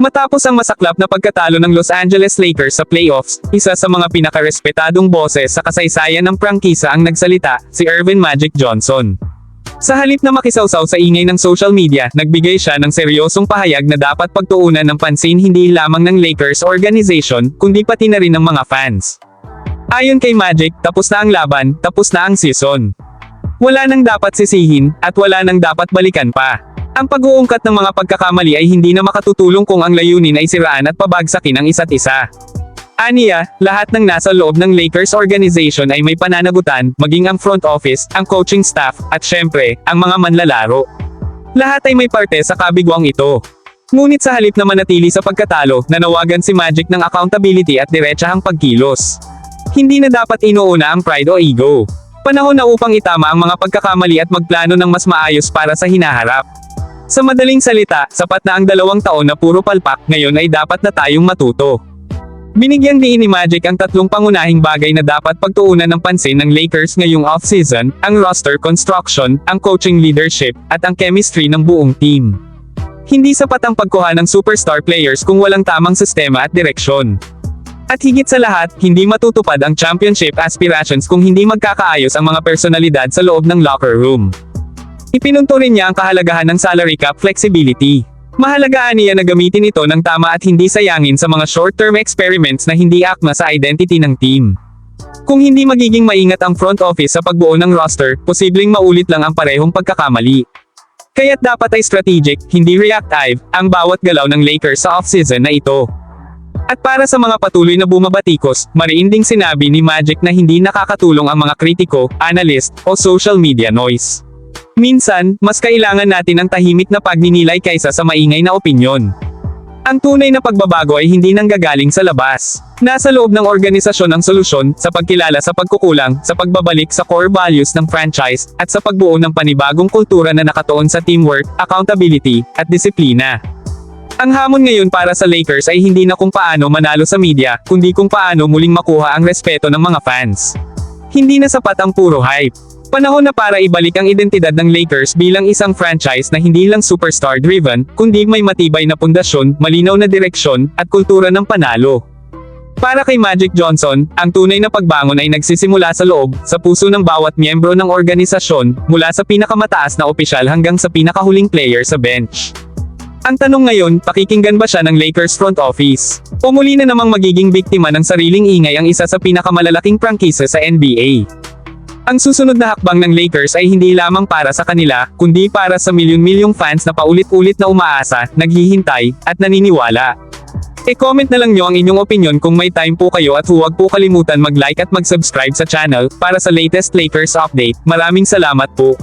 Matapos ang masaklap na pagkatalo ng Los Angeles Lakers sa playoffs, isa sa mga pinakarespetadong boses sa kasaysayan ng prangkisa ang nagsalita, si Irvin Magic Johnson. Sa halip na makisawsaw sa ingay ng social media, nagbigay siya ng seryosong pahayag na dapat pagtuunan ng pansin hindi lamang ng Lakers organization, kundi pati na rin ng mga fans. Ayon kay Magic, tapos na ang laban, tapos na ang season. Wala nang dapat sisihin, at wala nang dapat balikan pa. Ang pag-uungkat ng mga pagkakamali ay hindi na makatutulong kung ang layunin ay siraan at pabagsakin ang isa't isa. Aniya, lahat ng nasa loob ng Lakers organization ay may pananagutan, maging ang front office, ang coaching staff, at syempre, ang mga manlalaro. Lahat ay may parte sa kabigwang ito. Ngunit sa halip na manatili sa pagkatalo, nanawagan si Magic ng accountability at diretsahang pagkilos. Hindi na dapat inuuna ang pride o ego. Panahon na upang itama ang mga pagkakamali at magplano ng mas maayos para sa hinaharap. Sa madaling salita, sapat na ang dalawang taon na puro palpak, ngayon ay dapat na tayong matuto. Binigyang diin ni Magic ang tatlong pangunahing bagay na dapat pagtuunan ng pansin ng Lakers ngayong off-season, ang roster construction, ang coaching leadership, at ang chemistry ng buong team. Hindi sapat ang pagkuha ng superstar players kung walang tamang sistema at direksyon. At higit sa lahat, hindi matutupad ang championship aspirations kung hindi magkakaayos ang mga personalidad sa loob ng locker room. Ipinunto rin niya ang kahalagahan ng salary cap flexibility. Mahalagaan niya na gamitin ito ng tama at hindi sayangin sa mga short-term experiments na hindi akma sa identity ng team. Kung hindi magiging maingat ang front office sa pagbuo ng roster, posibleng maulit lang ang parehong pagkakamali. Kaya't dapat ay strategic, hindi reactive, ang bawat galaw ng Lakers sa offseason na ito. At para sa mga patuloy na bumabatikos, mariin ding sinabi ni Magic na hindi nakakatulong ang mga kritiko, analyst, o social media noise. Minsan, mas kailangan natin ang tahimik na pagninilay kaysa sa maingay na opinyon. Ang tunay na pagbabago ay hindi nanggagaling sa labas. Nasa loob ng organisasyon ang solusyon, sa pagkilala sa pagkukulang, sa pagbabalik sa core values ng franchise, at sa pagbuo ng panibagong kultura na nakatuon sa teamwork, accountability, at disiplina. Ang hamon ngayon para sa Lakers ay hindi na kung paano manalo sa media, kundi kung paano muling makuha ang respeto ng mga fans. Hindi na sapat ang puro hype. Panahon na para ibalik ang identidad ng Lakers bilang isang franchise na hindi lang superstar-driven, kundi may matibay na pundasyon, malinaw na direksyon, at kultura ng panalo. Para kay Magic Johnson, ang tunay na pagbangon ay nagsisimula sa loob, sa puso ng bawat miyembro ng organisasyon, mula sa pinakamataas na opisyal hanggang sa pinakahuling player sa bench. Ang tanong ngayon, pakikinggan ba siya ng Lakers front office? O muli na namang magiging biktima ng sariling ingay ang isa sa pinakamalalaking prangkisa sa NBA? Ang susunod na hakbang ng Lakers ay hindi lamang para sa kanila, kundi para sa milyon-milyong fans na paulit-ulit na umaasa, naghihintay, at naniniwala. E-comment na lang nyo ang inyong opinion kung may time po kayo at huwag po kalimutan mag-like at mag-subscribe sa channel para sa latest Lakers update. Maraming salamat po.